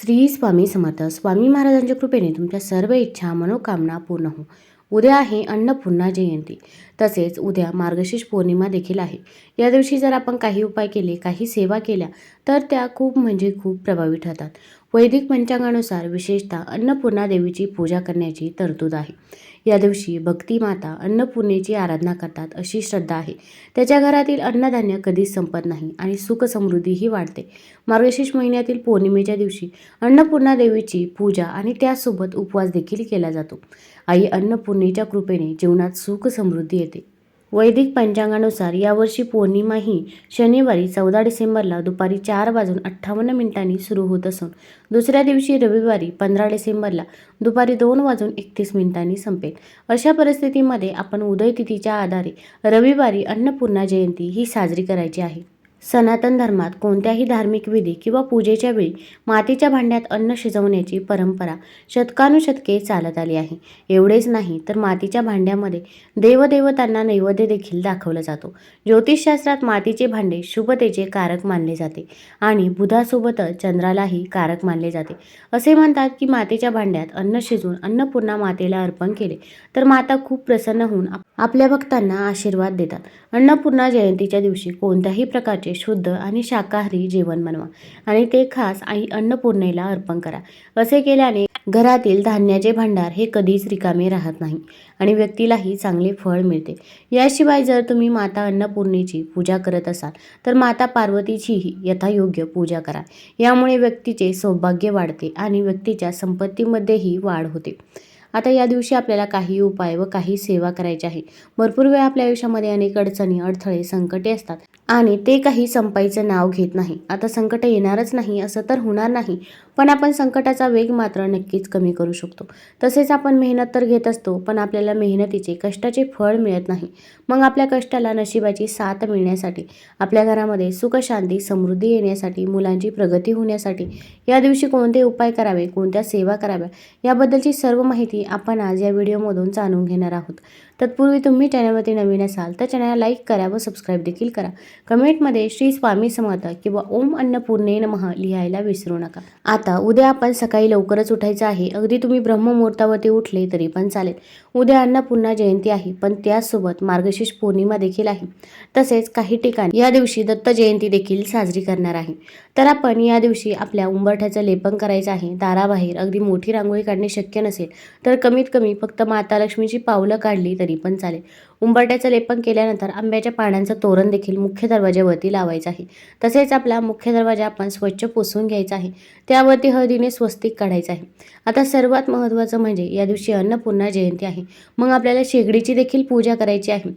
श्री स्वामी समर्थ. स्वामी महाराजांच्या कृपेने तुमच्या सर्व इच्छा मनोकामना पूर्ण हो. उद्या आहे अन्नपूर्णा जयंती. तसेच उद्या मार्गशीर्ष पौर्णिमा देखील आहे. या दिवशी जर आपण काही उपाय केले काही सेवा केल्या तर त्या खूप म्हणजे खूप प्रभावी ठरतात. वैदिक पंचांगानुसार विशेषतः अन्नपूर्णा देवीची पूजा करण्याची तरतूद आहे. या दिवशी भक्ती माता अन्नपूर्णेची आराधना करतात अशी श्रद्धा आहे. त्याच्या घरातील अन्नधान्य कधीच संपत नाही आणि सुख समृद्धीही वाढते. मार्गशीर्ष महिन्यातील पौर्णिमेच्या दिवशी अन्नपूर्णा देवीची पूजा आणि त्यासोबत उपवास देखील केला जातो. आई अन्नपूर्णेच्या कृपेने जीवनात सुख समृद्धी येते. वैदिक पंचांगानुसार यावर्षी पौर्णिमा ही शनिवारी चौदा डिसेंबरला दुपारी चार वाजून अठ्ठावन्न मिनिटांनी सुरू होत असून दुसऱ्या दिवशी रविवारी पंधरा डिसेंबरला दुपारी दोन वाजून एकतीस मिनिटांनी संपेल. अशा परिस्थितीमध्ये आपण उदयतिथीच्या आधारे रविवारी अन्नपूर्णा जयंती ही साजरी करायची आहे. सनातन धर्मात कोणत्याही धार्मिक विधी किंवा पूजेच्या वेळी मातीच्या भांड्यात अन्न शिजवण्याची परंपरा शतकानुशतके चालत आली आहे. एवढेच नाही तर मातीच्या भांड्यामध्ये देवदेवतांना नैवेद्य देखील दाखवला जातो. ज्योतिषशास्त्रात मातीचे भांडे शुभतेचे कारक मानले जाते आणि बुधासोबतच चंद्रालाही कारक मानले जाते. असे म्हणतात की मातीच्या भांड्यात अन्न शिजवून अन्नपूर्णा मातेला अर्पण केले तर माता खूप प्रसन्न होऊन आपल्या भक्तांना आशीर्वाद देतात. अन्नपूर्णा जयंतीच्या दिवशी कोणत्याही प्रकारचे शुद्ध आणि शाकाहारी जेवण बनवा आणि ते खास आई अन्नपूर्णेला अर्पण करा. असे केल्याने घरातील धान्याचे भांडार हे कधीच रिकामे राहत नाही आणि व्यक्तीलाही चांगले फळ मिळते. याशिवाय जर तुम्ही माता अन्नपूर्णेची पूजा करत असाल तर माता पार्वतीचीही यथायोग्य पूजा करा. यामुळे व्यक्तीचे सौभाग्य वाढते आणि व्यक्तीच्या संपत्तीमध्येही वाढ होते. आता या दिवशी आपल्याला काही उपाय व काही सेवा करायची आहे. भरपूर वेळा आपल्या आयुष्यामध्ये अनेक अडचणी अडथळे संकटे असतात. आणि ते काही संपाईचं नाव घेत नाही. आता संकट येणारच नाही असं तर होणार नाही. पण आपण संकटाचा वेग मात्र नक्कीच कमी करू शकतो. तसेच आपण मेहनत तर घेत असतो पण आपल्याला मेहनतीचे कष्टाचे फळ मिळत नाही. मग आपल्या कष्टाला नशिबाची साथ मिळण्यासाठी आपल्या घरामध्ये सुखशांती समृद्धी येण्यासाठी मुलांची प्रगती होण्यासाठी या दिवशी कोणते उपाय करावे कोणत्या सेवा कराव्या याबद्दलची सर्व माहिती आपण आज या व्हिडिओमधून जाणून घेणार आहोत. तत्पूर्वी तुम्ही चॅनलवरती नवीन असाल तर चॅनलला लाईक करा व सबस्क्राईब देखील करा. कमेंटमध्ये श्री स्वामी समर्थ किंवा ओम अन्नपूर्णे नमः लिहायला विसरू नका. आता उद्या आपण सकाळी लवकरच उठायचं आहे. अगदी तुम्ही ब्रह्ममुहूर्तावरती उठले तरी पण चालेल. उद्या अन्नपूर्णा जयंती आहे पण त्याचसोबत मार्गशीर्ष पौर्णिमा देखील आहे. तसेच काही ठिकाणी या दिवशी दत्त जयंती देखील साजरी करणार आहे. तर आपण या दिवशी आपल्या उंबरठ्याचं लेपन करायचं आहे. दाराबाहेर अगदी मोठी रांगोळी काढणे शक्य नसेल तर कमीत कमी फक्त माता लक्ष्मीची पावलं काढली तरी पण चालेल. उंबरट्याचं लेपन केल्यानंतर आंब्याच्या पाण्याचं तोरण देखील मुख्य दरवाज्यावरती लावायचं आहे. तसेच आपला मुख्य दरवाजा आपण स्वच्छ पुसून घ्यायचा आहे. त्यावरती हळदीने स्वस्तिक काढायचं आहे. आता सर्वात महत्त्वाचं म्हणजे या दिवशी अन्नपूर्णा जयंती आहे. मग आपल्याला शेगडीची देखील पूजा करायची आहे.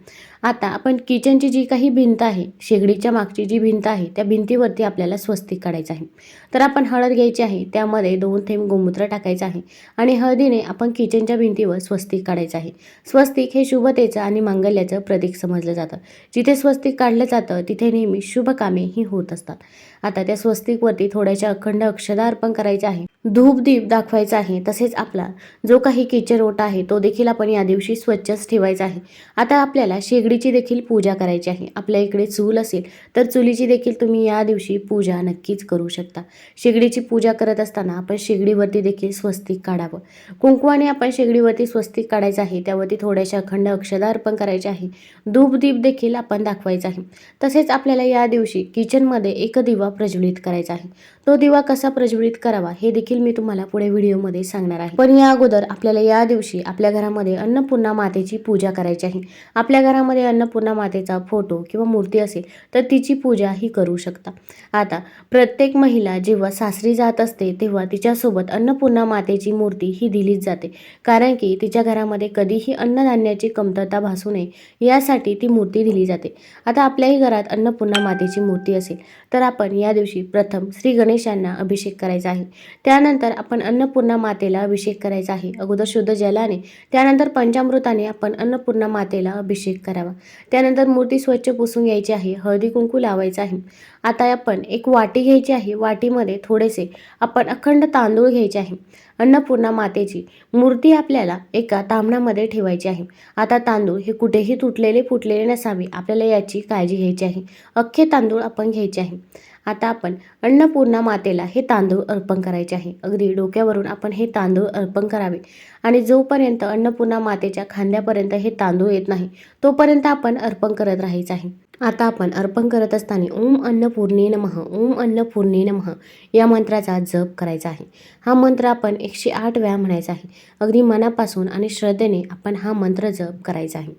आता आपण किचनची जी काही भिंत आहे शेगडीच्या मागची जी भिंत आहे त्या भिंतीवरती आपल्याला स्वस्तिक काढायचं आहे. तर आपण हळद घ्यायची आहे त्यामध्ये दोन थेंब गोमूत्र टाकायचं आहे आणि हळदीने आपण किचनच्या भिंतीवर स्वस्तिक काढायचं आहे. स्वस्तिक हे शुभतेचं आणि मांगल्याचं प्रतीक समजलं जातं. जिथे स्वस्तिक काढलं जातं तिथे नेहमी शुभ कामे ही होत असतात. आता त्या स्वस्तिकवरती थोड्याशा अखंड अक्षदा अर्पण करायचे आहे. धूप दीप दाखवायचा आहे तसेच आपला जो काही किचन ओटा आहे तो देखील आपण या दिवशी स्वच्छच ठेवायचा आहे. आता आपल्याला शेगडीची देखील पूजा करायची आहे. आपल्या इकडे चूल असेल तर चुलीची देखील तुम्ही या दिवशी पूजा नक्कीच करू शकता. शेगडीची पूजा करत असताना आपण शेगडीवरती देखील स्वस्तिक काढावं. कुंकवाने आपण शेगडीवरती स्वस्तिक काढायचं आहे त्यावरती थोड्याशा अखंड अक्षदा अर्पण करायचे आहे. धूपदीप देखील आपण दाखवायचा आहे. तसेच आपल्याला या दिवशी किचनमध्ये एक दिवा प्रज्वलित करायचा आहे. तो दिवा कसा प्रज्वलित करावा हे देखील मी तुम्हाला पुढे व्हिडिओमध्ये सांगणार आहे. पण या अगोदर आपल्याला या दिवशी आपल्या घरामध्ये अन्नपूर्णा मातेची पूजा करायची आहे. आपल्या घरामध्ये अन्नपूर्णा मातेचा फोटो किंवा मूर्ती असेल तर तिची पूजा ही करू शकता. आता प्रत्येक महिला जेव्हा सासरी जात असते तेव्हा तिच्यासोबत अन्नपूर्णा मातेची मूर्ती ही दिलीच जाते. कारण की तिच्या घरामध्ये कधीही अन्नधान्याची कमतरता भासू नये. यासाठी ती मूर्ती दिली जाते. आता आपल्याही घरात अन्नपूर्णा मातेची मूर्ती असेल तर आपण या दिवशी प्रथम श्री गणेशांना अभिषेक करायचा आहे. त्यानंतर आपण अन्नपूर्णा मातेला अभिषेक करायचा आहे. अगोदर शुद्ध जलाने त्यानंतर पंचामृताने आपण अन्नपूर्णा मातेला अभिषेक करावा. त्यानंतर मूर्ती स्वच्छ पुसून घ्यायची आहे. हळदी कुंकू लावायचं आहे. आता आपण एक वाटी घ्यायची आहे. वाटीमध्ये थोडेसे आपण अखंड तांदूळ घ्यायचे आहे. अन्नपूर्णा मातेची मूर्ती आपल्याला एका तांबण्यामध्ये ठेवायची आहे. आता तांदूळ हे कुठेही तुटलेले फुटलेले नसावे. आपल्याला याची काळजी घ्यायची आहे. अख्खे तांदूळ आपण घ्यायचे आहे. आता आपण अन्नपूर्णा मातेला हे तांदूळ अर्पण करायचे आहे. अगदी डोक्यावरून आपण हे तांदूळ अर्पण करावे. आणि जोपर्यंत अन्नपूर्णा मातेच्या खांद्यापर्यंत हे तांदूळ येत नाही तोपर्यंत आपण अर्पण करत राहायचं आहे. आता आपण अर्पण करत असताना ओम अन्नपूर्णे नमः ओम अन्नपूर्णे नमः या मंत्राचा जप करायचा आहे. हा मंत्र आपण एकशे आठ वेळा म्हणायचा आहे. अगदी मनापासून आणि श्रद्धेने आपण हा मंत्र जप करायचा आहे.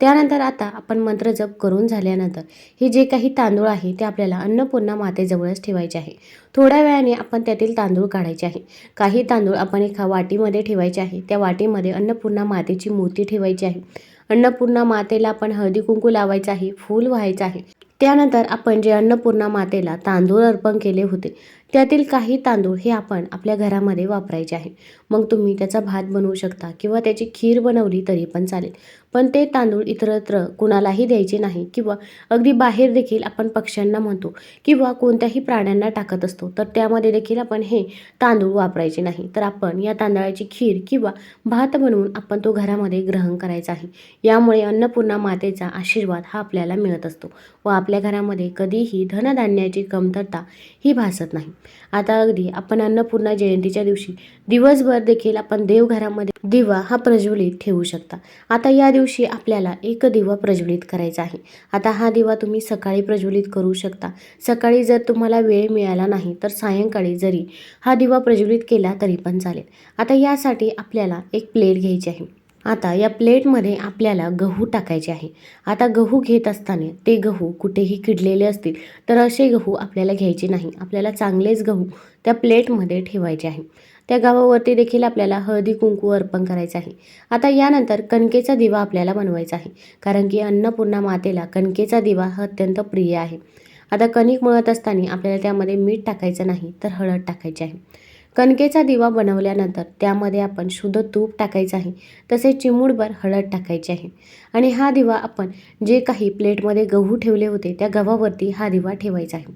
त्यानंतर आता आपण मंत्र जप करून झाल्यानंतर हे जे काही तांदूळ आहे ते आपल्याला अन्नपूर्णा मातेजवळच ठेवायचे आहे. थोड्या वेळाने आपण त्यातील तांदूळ काढायचे आहे. काही तांदूळ आपण एका वाटीमध्ये ठेवायचे आहे. त्या वाटीमध्ये अन्नपूर्णा मातेची मूर्ती ठेवायची आहे. अन्नपूर्णा मातेला आपण हळदी कुंकू लावायचं आहे फूल व्हायचं आहे. त्यानंतर आपण जे अन्नपूर्णा मातेला तांदूळ अर्पण केले होते त्यातील काही तांदूळ हे आपण आपल्या घरामध्ये वापरायचे आहे. मग तुम्ही त्याचा भात बनवू शकता किंवा त्याची खीर बनवली तरी पण चालेल. पण ते तांदूळ इतरत्र कुणालाही द्यायचे नाही किंवा अगदी बाहेर देखील आपण पक्ष्यांना म्हणतो किंवा कोणत्याही प्राण्यांना टाकत असतो तर त्यामध्ये देखील आपण हे तांदूळ वापरायचे नाही. तर आपण या तांदळाची खीर किंवा भात बनवून आपण तो घरामध्ये ग्रहण करायचा आहे. यामुळे अन्नपूर्णा मातेचा आशीर्वाद हा आपल्याला मिळत असतो व आपल्या घरामध्ये कधीही धनधान्याची कमतरता ही भासत नाही. आता अगदी आपण अन्नपूर्णा जयंतीच्या दिवशी दिवसभर देखील आपण देवघरामध्ये दिवा हा प्रज्वलित ठेवू शकता. आता या दिवशी आपल्याला एक दिवा प्रज्वलित करायचा आहे. आता हा दिवा तुम्ही सकाळी प्रज्वलित करू शकता. सकाळी जर तुम्हाला वेळ मिळाला नाही तर सायंकाळी जरी हा दिवा प्रज्वलित केला तरी पण चालेल. आता यासाठी आपल्याला एक प्लेट घ्यायची आहे. आता या प्लेटमध्ये आपल्याला गहू टाकायचे आहे. आता गहू घेत असताना ते गहू कुठेही किडलेले असतील तर असे गहू आपल्याला घ्यायचे नाही. आपल्याला चांगलेच गहू त्या प्लेटमध्ये ठेवायचे आहे. त्या गावावरती देखील आपल्याला हळदी कुंकू अर्पण करायचं आहे. आता यानंतर कणकेचा दिवा आपल्याला बनवायचा आहे. कारण की अन्नपूर्णा मातेला कणकेचा दिवा हा अत्यंत प्रिय आहे. आता कणिक मळत असताना आपल्याला त्यामध्ये मीठ टाकायचं नाही तर हळद टाकायची आहे. कणकेचा दिवा बनवल्यानंतर त्यामध्ये आपण शुद्ध तूप टाकायचं आहे तसेच चिमूडभर हळद टाकायची आहे. आणि हा दिवा आपण जे काही प्लेटमध्ये गहू ठेवले होते त्या गव्हावरती हा दिवा ठेवायचा आहे.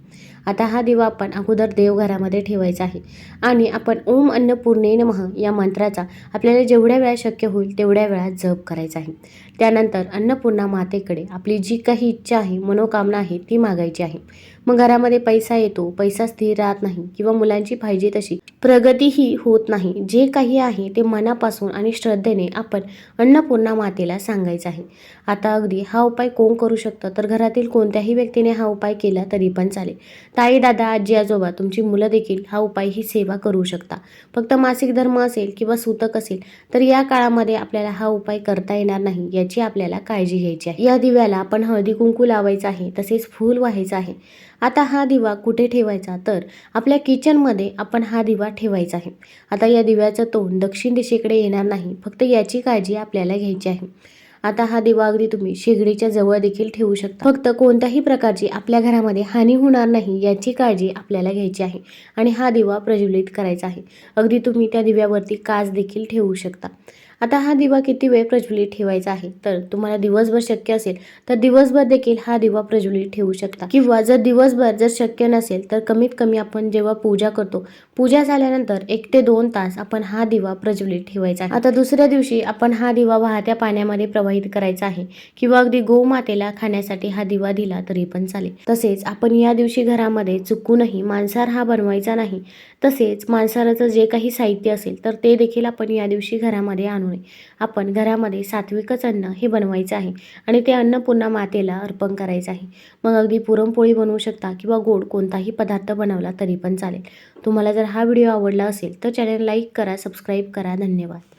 आता हा दिवा आपण अगोदर देवघरामध्ये ठेवायचा आहे. आणि आपण ओम अन्नपूर्णे नमः या मंत्राचा आपल्याला जेवढ्या वेळा शक्य होईल तेवढ्या वेळा जप करायचा आहे. त्यानंतर अन्नपूर्णा मातेकडे आपली जी काही इच्छा आहे मनोकामना आहे ती मागायची आहे. मग घरामध्ये पैसा येतो पैसा स्थिर राहत नाही किंवा मुलांची पाहिजे तशी प्रगतीही होत नाही. जे काही आहे ते मनापासून आणि श्रद्धेने आपण अन्नपूर्णा मातेला सांगायचं आहे. आता अगदी हा उपाय कोण करू शकतं? तर घरातील कोणत्याही व्यक्तीने हा उपाय केला तरी पण चालेल. ताई दादा आजी आजोबा तुमची मुलं देखील हा उपाय ही सेवा करू शकता. फक्त मासिक धर्म असेल किंवा सूतक असेल तर या काळामध्ये आपल्याला हा उपाय करता येणार नाही याची आपल्याला काळजी घ्यायची आहे. या दिव्याला आपण हळदी कुंकू लावायचं आहे तसेच फूल व्हायचं आहे. आता हा दिवा कुठे ठेवायचा? तर आपल्या किचनमध्ये आपण हा दिवा ठेवायचा आहे. आता या दिव्याचं तोंड दक्षिण दिशेकडे येणार नाही फक्त याची काळजी आपल्याला घ्यायची आहे. आता हा दिवा अगदी तुम्ही शेगडीच्या जवळ देखील ठेवू शकता. फक्त कोणत्याही प्रकारची आपल्या घरामध्ये हानी होणार नाही याची काळजी आपल्याला घ्यायची आहे आणि हा दिवा प्रज्वलित करायचा आहे. अगदी तुम्ही त्या दिव्यावरती काच देखील ठेवू शकता. आता हा दिवा किती वेळ प्रज्वलित ठेवायचा आहे? तर तुम्हाला दिवसभर शक्य असेल तर दिवसभर देखील हा दिवा प्रज्वलित ठेवू शकता. किंवा जर दिवसभर जर शक्य नसेल तर कमीत कमी आपण जेव्हा पूजा करतो पूजा झाल्यानंतर एक ते दोन तास आपण हा दिवा प्रज्वलित ठेवायचा आहे. आता दुसऱ्या दिवशी आपण हा दिवा वाहत्या पाण्यामध्ये प्रवाहित करायचा आहे किंवा अगदी गोमातेला खाण्यासाठी हा दिवा दिला तरी पण चालेल. तसेच आपण या दिवशी घरामध्ये चुकूनही मांसाहार हा बनवायचा नाही. तसेच मांसाहाराचं जे काही साहित्य असेल तर ते देखील आपण या दिवशी घरामध्ये आणू नये आपण घरामध्ये सात्विकच अन्न हे बनवायचं आहे आणि ते अन्न पुन्हा मातेला अर्पण करायचं आहे. मग अगदी पुरणपोळी बनवू शकता किंवा गोड कोणताही पदार्थ बनवला तरी पण चालेल. तुम्हाला जर हा व्हिडिओ आवडला असेल तर चॅनल लाईक करा सबस्क्राईब करा. धन्यवाद.